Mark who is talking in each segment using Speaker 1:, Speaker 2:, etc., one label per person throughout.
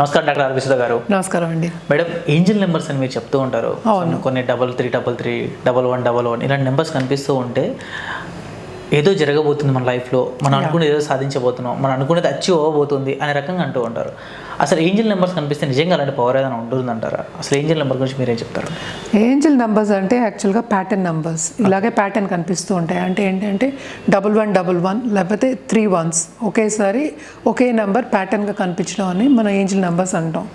Speaker 1: నమస్కారం డాక్టర్ అరవిసుధ గారు.
Speaker 2: నమస్కారం అండి.
Speaker 1: మేడం ఏంజిల్ నెంబర్స్ అని మీరు చెప్తూ ఉంటారు. కొన్ని double three double three double one double one ఇలాంటి నెంబర్స్ కనిపిస్తూ ఉంటే ఏదో జరగబోతుంది మన లైఫ్లో మనం అనుకునేది ఏదో సాధించబోతున్నాం. మనం అనుకునేది అచీవ్ అవ్వబోతుంది అనే రకంగా అంటూ ఉంటారు. అసలు ఏంజిల్ నెంబర్స్ కనిపిస్తే నిజంగా అలాంటి పవర్ ఏదైనా ఉంటుందంటారా? అసలు ఏంజిల్ నెంబర్ గురించి మీరేం చెప్తారు?
Speaker 2: ఏంజిల్ నంబర్స్ అంటే యాక్చువల్గా ప్యాటర్న్ నంబర్స్ ఇలాగే ప్యాటర్న్ కనిపిస్తూ ఉంటాయి. అంటే ఏంటంటే డబుల్ వన్ డబుల్ వన్ లేకపోతే త్రీ వన్స్ ఒకేసారి ఒకే నెంబర్ ప్యాటర్న్గా కనిపించడం అని మనం ఏంజిల్ నంబర్స్ అంటాం.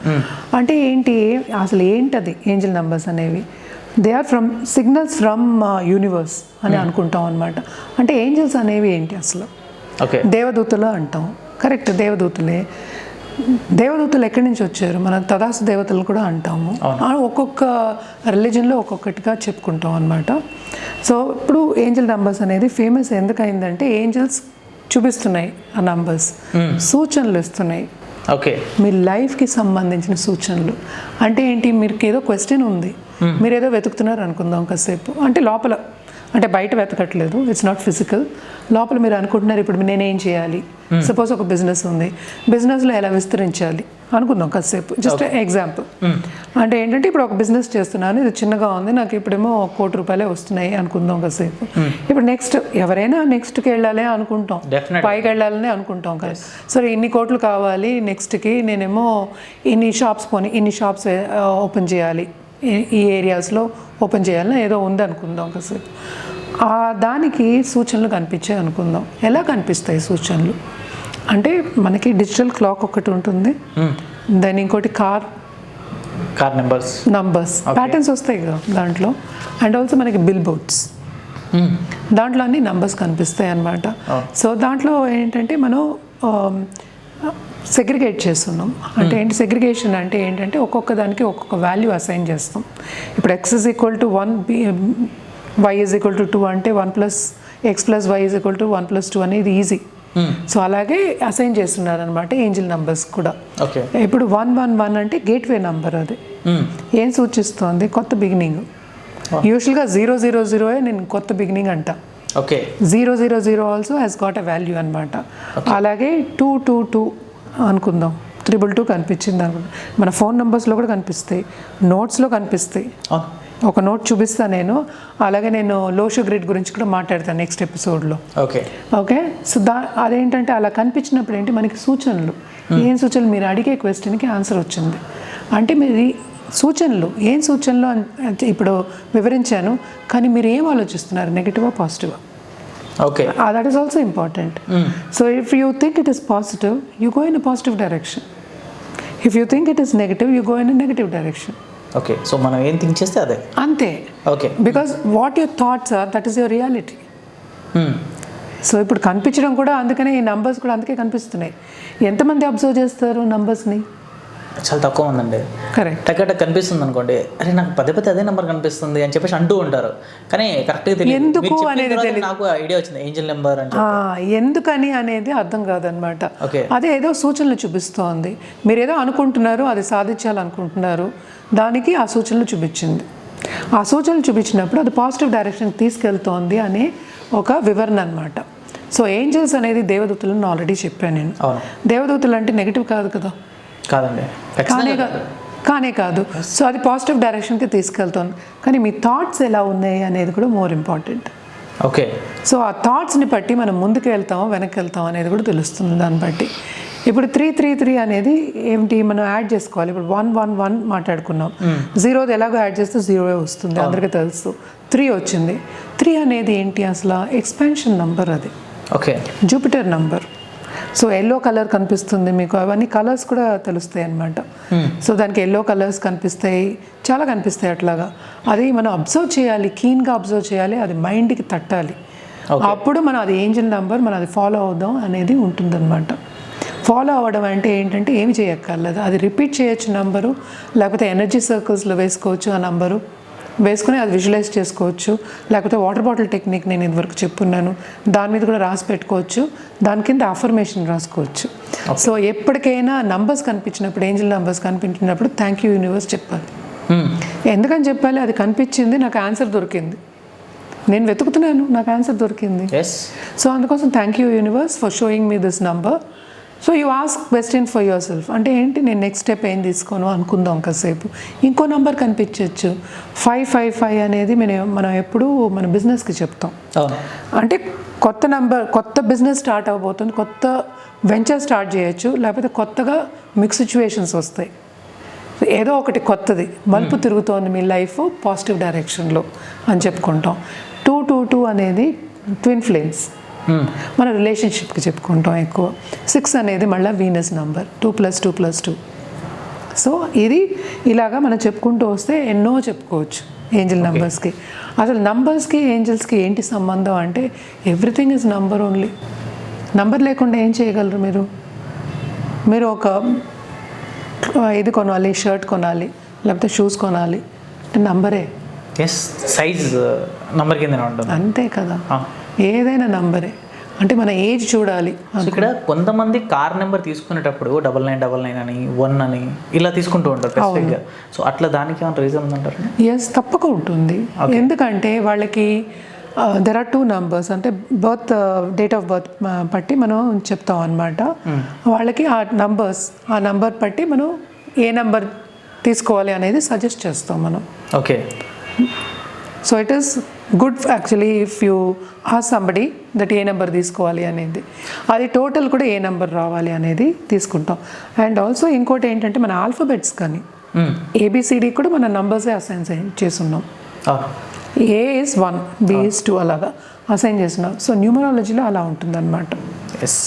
Speaker 2: అంటే ఏంటి? అసలు ఏంటది ఏంజిల్ నంబర్స్ అనేవి? They are from signals from universe అని అనుకుంటాం అనమాట అంటే ఏంజిల్స్ అనేవి ఏంటి అసలు?
Speaker 1: ఓకే.
Speaker 2: దేవదూతలు అంటాం. కరెక్ట్ దేవదూతలే. దేవదూతలు ఎక్కడి నుంచి వచ్చారు? మన తదాసు దేవతలు కూడా అంటాము. ఒక్కొక్క రిలీజన్లో ఒక్కొక్కటిగా చెప్పుకుంటాం అనమాట సో ఇప్పుడు ఏంజల్ నంబర్స్ అనేది ఫేమస్ ఎందుకైందంటే ఏంజల్స్ చూపిస్తున్నాయి ఆ నంబర్స్ సూచనలు ఇస్తున్నాయి.
Speaker 1: ఓకే.
Speaker 2: మీ లైఫ్కి సంబంధించిన సూచనలు. అంటే ఏంటి? మీరు ఏదో క్వశ్చన్ ఉంది. మీరు ఏదో వెతుకుతున్నారు అనుకుందాం కాసేపు. అంటే లోపల అంటే బయట వెతకట్లేదు ఇట్స్ నాట్ ఫిజికల్ లోపల మీరు అనుకుంటున్నారు ఇప్పుడు నేనేం చేయాలి? సపోజ్ ఒక బిజినెస్ ఉంది. బిజినెస్లో ఎలా విస్తరించాలి? అనుకుందాం కాసేపు. జస్ట్ ఎగ్జాంపుల్ అంటే ఏంటంటే ఇప్పుడు ఒక బిజినెస్ చేస్తున్నాను ఇది చిన్నగా ఉంది నాకు ఇప్పుడేమో కోటి రూపాయలే వస్తున్నాయి అనుకుందాం కాసేపు. ఇప్పుడు నెక్స్ట్ ఎవరైనా నెక్స్ట్కి వెళ్ళాలి అనుకుంటాం. పైకి వెళ్ళాలని అనుకుంటాం కదా. సరే ఇన్ని కోట్లు కావాలి నెక్స్ట్కి నేనేమో ఇన్ని షాప్స్ కొని ఇన్ని షాప్స్ ఓపెన్ చేయాలి. ఈ- ఏరియాస్లో ఓపెన్ చేయాలని ఏదో ఉంది అనుకుందాం కాసేపు. ఆ దానికి సూచనలు కనిపించాయి అనుకుందాం. ఎలా కనిపిస్తాయి సూచనలు? అంటే మనకి డిజిటల్ క్లాక్ ఒకటి ఉంటుంది. దాని ఇంకోటి car.
Speaker 1: Car numbers.
Speaker 2: Numbers. Patterns వస్తాయి కదా దాంట్లో. అండ్ ఆల్సో మనకి బిల్ బోర్డ్స్. దాంట్లో అన్ని నంబర్స్ కనిపిస్తాయి అన్నమాట. సో దాంట్లో ఏంటంటే మనం సెగ్రిగేట్ చేస్తున్నాం. అంటే ఏంటి? సెగ్రిగేషన్ అంటే ఏంటంటే ఒక్కొక్క దానికి ఒక్కొక్క వాల్యూ అసైన్ చేస్తాం. ఇప్పుడు X is equal to one B Y is equal to two అంటే one plus X plus Y is equal to one plus two అనేది ఈజీ సో అలాగే అసైన్ చేస్తున్నారు అనమాట ఏంజిల్ నంబర్స్ కూడా.
Speaker 1: ఓకే
Speaker 2: ఇప్పుడు వన్ వన్ వన్ అంటే gateway number అది. ఏం సూచిస్తోంది? కొత్త బిగినింగ్ యూజువల్గా జీరో జీరో జీరో నేను కొత్త బిగినింగ్ అంట.
Speaker 1: Okay
Speaker 2: zero zero zero also has got a value అనమాట అలాగే టూ టూ టూ అనుకుందాం. త్రిబుల్ టూ కనిపించింది అనుకుంటా. మన ఫోన్ నెంబర్స్లో కూడా కనిపిస్తాయి. నోట్స్లో కనిపిస్తాయి. ఒక నోట్ చూపిస్తాను నేను. అలాగే నేను లోషో గ్రిడ్ గురించి కూడా మాట్లాడతాను నెక్స్ట్ ఎపిసోడ్లో
Speaker 1: ఓకే
Speaker 2: ఓకే సో దా అదేంటంటే అలా కనిపించినప్పుడు ఏంటి? మనకి సూచనలు. ఏం సూచనలు? మీరు అడిగే క్వశ్చన్కి ఆన్సర్ వచ్చింది. అంటే మీరు సూచనలు ఏం సూచనలు అంటే ఇప్పుడు వివరించాను కానీ మీరు ఏం ఆలోచిస్తున్నారు నెగిటివా పాజిటివా?
Speaker 1: Okay.
Speaker 2: That is also important so if you think it is positive you go in a positive direction if you think it is negative you go in a negative direction
Speaker 1: okay. So మనం ఏం think చేస్తే అదే.
Speaker 2: అంతే.
Speaker 1: Okay.
Speaker 2: Because what your thoughts are that is your reality so ఇప్పుడు కనిపించడం కూడా అందుకనే ఈ నంబర్స్ కూడా అందుకే కనిపిస్తున్నాయి. ఎంతమంది అబ్జర్వ్ చేస్తారు నంబర్స్ని
Speaker 1: చాలా తక్కువ ఉందండి
Speaker 2: కరెక్ట్.
Speaker 1: టక్కట కనిపిస్తుంది అనుకోండి అరే నాకు పదే పదే అదే నెంబర్ కనిపిస్తుంది అని చెప్పేసి అంటూ ఉంటారు. కానీ కరెక్ట్గా తెలియదు.
Speaker 2: అనేది
Speaker 1: నాకు ఐడియా వచ్చింది ఏంజల్ నెంబర్ అని.
Speaker 2: ఎందుకని అనేది అర్థం కాదనమాట.
Speaker 1: ఓకే.
Speaker 2: అదే ఏదో సూచనలు చూపిస్తోంది. మీరు ఏదో అనుకుంటున్నారు అది సాధించాలనుకుంటున్నారు. దానికి ఆ సూచనలు చూపించింది. ఆ సూచనలు చూపించినప్పుడు అది పాజిటివ్ డైరెక్షన్ తీసుకెళ్తోంది అనే ఒక వివరణ అనమాట సో ఏంజల్స్ అనేది దేవదూతలను ఆల్రెడీ చెప్పాను నేను. దేవదూతలు అంటే నెగిటివ్ కాదు కదా.
Speaker 1: కాదండి.
Speaker 2: కానే కాదు కానే కాదు. సో అది పాజిటివ్ డైరెక్షన్కి తీసుకెళ్తుంది. కానీ మీ థాట్స్ ఎలా ఉన్నాయి అనేది కూడా మోర్ ఇంపార్టెంట్
Speaker 1: ఓకే.
Speaker 2: సో ఆ థాట్స్ని బట్టి మనం ముందుకు వెళ్తామో వెనక్కి వెళ్తాం అనేది కూడా తెలుస్తుంది దాన్ని బట్టి. ఇప్పుడు త్రీ త్రీ త్రీ అనేది ఏమిటి? మనం యాడ్ చేసుకోవాలి. ఇప్పుడు వన్ వన్ వన్ మాట్లాడుకున్నాం. జీరోది ఎలాగో యాడ్ చేస్తే జీరో వస్తుంది. అందరికీ తెలుసు. త్రీ వచ్చింది. త్రీ అనేది ఏంటి అసలు? ఎక్స్పాన్షన్ నంబర్ అది.
Speaker 1: Okay.
Speaker 2: Jupiter number so yellow colour కనిపిస్తుంది మీకు. అవన్నీ కలర్స్ కూడా తెలుస్తాయి అన్నమాట. సో దానికి ఎల్లో కలర్స్ కనిపిస్తాయి. చాలా కనిపిస్తాయి అట్లాగా. అది మనం అబ్జర్వ్ చేయాలి. కీన్గా అబ్జర్వ్ చేయాలి. అది మైండ్కి తట్టాలి. అప్పుడు మనం అది ఏంజిల్ నంబర్ మనం అది ఫాలో అవుదాం అనేది ఉంటుందన్నమాట. ఫాలో అవ్వడం అంటే ఏంటంటే ఏమి చేయక్కర్లేదు. అది రిపీట్ చేయొచ్చు నంబరు లేకపోతే ఎనర్జీ సర్కిల్స్లో వేసుకోవచ్చు ఆ నంబరు వేసుకుని అది విజువలైజ్ చేసుకోవచ్చు. లేకపోతే వాటర్ బాటిల్ టెక్నిక్ నేను ఇదివరకు చెప్పున్నాను. దాని మీద కూడా రాసి పెట్టుకోవచ్చు. దాని కింద అఫర్మేషన్ రాసుకోవచ్చు. సో ఎప్పటికైనా నంబర్స్ కనిపించినప్పుడు ఏంజిల్ నంబర్స్ కనిపించినప్పుడు థ్యాంక్ యూ యూనివర్స్ చెప్పాలి. ఎందుకని చెప్పాలి? అది కనిపించింది నాకు ఆన్సర్ దొరికింది. నేను వెతుకుతున్నాను నాకు ఆన్సర్ దొరికింది. సో అందుకోసం thank you universe for showing me this number so you ask question for yourself అంటే ఏంటి నేను నెక్స్ట్ స్టెప్ ఏం తీసుకోను అనుకుందాం కాసేపు. ఇంకో నంబర్ కనిపించవచ్చు ఫైవ్ ఫైవ్ ఫైవ్ అనేది మనం మనం ఎప్పుడూ మన బిజినెస్కి చెప్తాం. అంటే కొత్త నంబర్ కొత్త బిజినెస్ స్టార్ట్ అవ్వబోతుంది. కొత్త వెంచర్ స్టార్ట్ చేయొచ్చు. లేకపోతే కొత్తగా మీకు సిచ్యువేషన్స్ వస్తాయి. ఏదో ఒకటి కొత్తది. మలుపు తిరుగుతోంది మీ లైఫ్ పాజిటివ్ డైరెక్షన్లో అని చెప్పుకుంటాం. టూ టూ టూ అనేది ట్విన్ ఫ్లేమ్స్
Speaker 1: మ్మ్.
Speaker 2: మన రిలేషన్షిప్కి చెప్పుకుంటాం ఎక్కువ. సిక్స్ అనేది మళ్ళీ Venus number two plus two plus two so ఇది ఇలాగా మనం చెప్పుకుంటూ వస్తే ఎన్నో చెప్పుకోవచ్చు ఏంజల్ నంబర్స్కి అసలు నంబర్స్కి ఏంజల్స్కి ఏంటి సంబంధం అంటే everything is number only number లేకుండా ఏం చేయగలరు మీరు? మీరు ఒక ఇది కొనాలి షర్ట్ కొనాలి లేకపోతే షూస్ కొనాలి. అంటే నంబరే
Speaker 1: ఎస్ సైజ్ నంబర్ కిందనే ఉంటుంది.
Speaker 2: అంతే కదా. ఏదైనా నంబరే. అంటే మన ఏజ్ చూడాలి
Speaker 1: ఇక్కడ కొంతమంది కార్ నెంబర్ తీసుకునేటప్పుడు డబల్ నైన్ డబల్ నైన్ అని వన్ అని ఇలా తీసుకుంటూ ఉంటారు స్పెసిఫిక్గా సో అట్లా దానికి ఏమైనా రీజన్ ఉందంటారు?
Speaker 2: ఎస్ తప్పక ఉంటుంది. ఎందుకంటే వాళ్ళకి దెర్ ఆర్ టూ నంబర్స్ అంటే బర్త్ డేట్ ఆఫ్ బర్త్ బట్టి మనం చెప్తాం అనమాట వాళ్ళకి ఆ నంబర్స్ ఆ నంబర్ బట్టి మనం ఏ నంబర్ తీసుకోవాలి అనేది సజెస్ట్ చేస్తాం మనం.
Speaker 1: Okay
Speaker 2: so it is good actually if you uh somebody that a number తీసుకోవాలి అనేది. అది టోటల్ కూడా ఏ నెంబర్ రావాలి అనేది తీసుకుంటాం. అండ్ ఆల్సో ఇంకోటి ఏంటంటే మన ఆల్ఫబెట్స్ కానీ ఏబిసిడి కూడా మన నంబర్సే అసైన్ చేస్తున్నాం. A is one B is two అలాగా అసైన్ చేస్తున్నాం. సో న్యూమరాలజీలో అలా ఉంటుందన్నమాట.
Speaker 1: ఎస్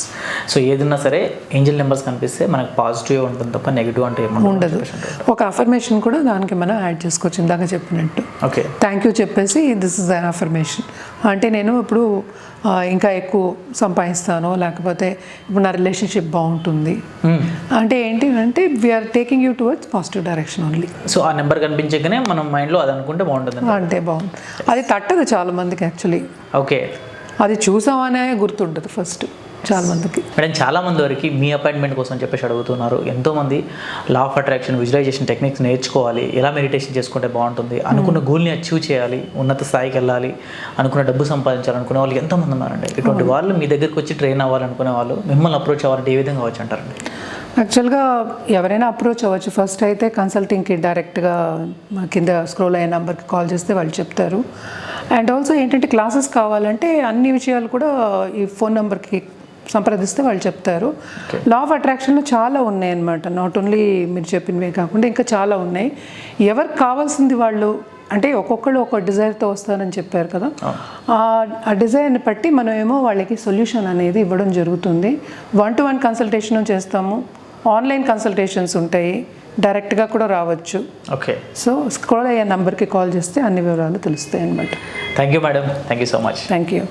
Speaker 1: సో ఏదన్నా సరే ఏంజల్ నెంబర్స్ కనిపిస్తే మనకు పాజిటివ్ ఉంటుంది తప్ప నెగిటివ్ అంటే
Speaker 2: ఉండదు. ఒక అఫర్మేషన్ కూడా దానికి మనం యాడ్ చేసుకోవచ్చు ఇందాక చెప్పినట్టు.
Speaker 1: ఓకే.
Speaker 2: థ్యాంక్ యూ చెప్పేసి దిస్ ఇస్ అఫర్మేషన్ అంటే నేను ఇప్పుడు ఇంకా ఎక్కువ సంపాదిస్తాను లేకపోతే ఇప్పుడు నా రిలేషన్షిప్ బాగుంటుంది. అంటే ఏంటి అంటే we're taking you towards positive direction only
Speaker 1: so ఆ నెంబర్ కనిపించగానే మనం మైండ్లో అది అనుకుంటే బాగుంటుంది
Speaker 2: అంటే బాగుంది అది తట్టదు చాలా మందికి యాక్చువల్లీ
Speaker 1: ఓకే.
Speaker 2: అది చూసామనే గుర్తుంటుంది ఫస్ట్ చాలా మందికి.
Speaker 1: మేడం చాలా మంది వరకు మీ అపాయింట్మెంట్ కోసం చెప్పేసి అడుగుతున్నారు. ఎంతోమంది law of attraction visualisation techniques నేర్చుకోవాలి. ఎలా మెడిటేషన్ చేసుకుంటే బాగుంటుంది? అనుకున్న గోల్ని అచీవ్ చేయాలి. ఉన్నత స్థాయికి వెళ్ళాలి. అనుకున్న డబ్బు సంపాదించాలి అనుకునే వాళ్ళు ఎంతోమంది ఉన్నారండి. ఇటువంటి వాళ్ళు మీ దగ్గరికి వచ్చి ట్రైన్ అవ్వాలనుకునే వాళ్ళు మిమ్మల్ని అప్రోచ్ అవ్వాలంటే ఏ విధంగా వచ్చి అంటారండి?
Speaker 2: యాక్చువల్గా ఎవరైనా అప్రోచ్ అవ్వచ్చు. ఫస్ట్ అయితే కన్సల్టింగ్కి డైరెక్ట్గా మా కింద స్క్రోల్ అయ్యే నెంబర్కి కాల్ చేస్తే వాళ్ళు చెప్తారు. అండ్ ఆల్సో ఏంటంటే క్లాసెస్ కావాలంటే అన్ని విషయాలు కూడా ఈ ఫోన్ నెంబర్కి సంప్రదిస్తే వాళ్ళు చెప్తారు. లా ఆఫ్ అట్రాక్షన్లో చాలా ఉన్నాయి అన్నమాట నాట్ ఓన్లీ మీరు చెప్పినవే కాకుండా ఇంకా చాలా ఉన్నాయి. ఎవరికి కావాల్సింది వాళ్ళు? అంటే ఒక్కొక్కళ్ళు ఒక డిజైర్తో వస్తారని చెప్పారు కదా. ఆ- ఆ డిజైర్ని బట్టి మనం ఏమో వాళ్ళకి సొల్యూషన్ అనేది ఇవ్వడం జరుగుతుంది. వన్ టు వన్ కన్సల్టేషన్ చేస్తాము. ఆన్లైన్ కన్సల్టేషన్స్ ఉంటాయి. డైరెక్ట్గా కూడా రావచ్చు.
Speaker 1: ఓకే
Speaker 2: సో స్క్రోల్ అయ్యే నెంబర్కి కాల్ చేస్తే అన్ని వివరాలు తెలుస్తాయి అన్నమాట
Speaker 1: thank you madam thank you so much
Speaker 2: thank you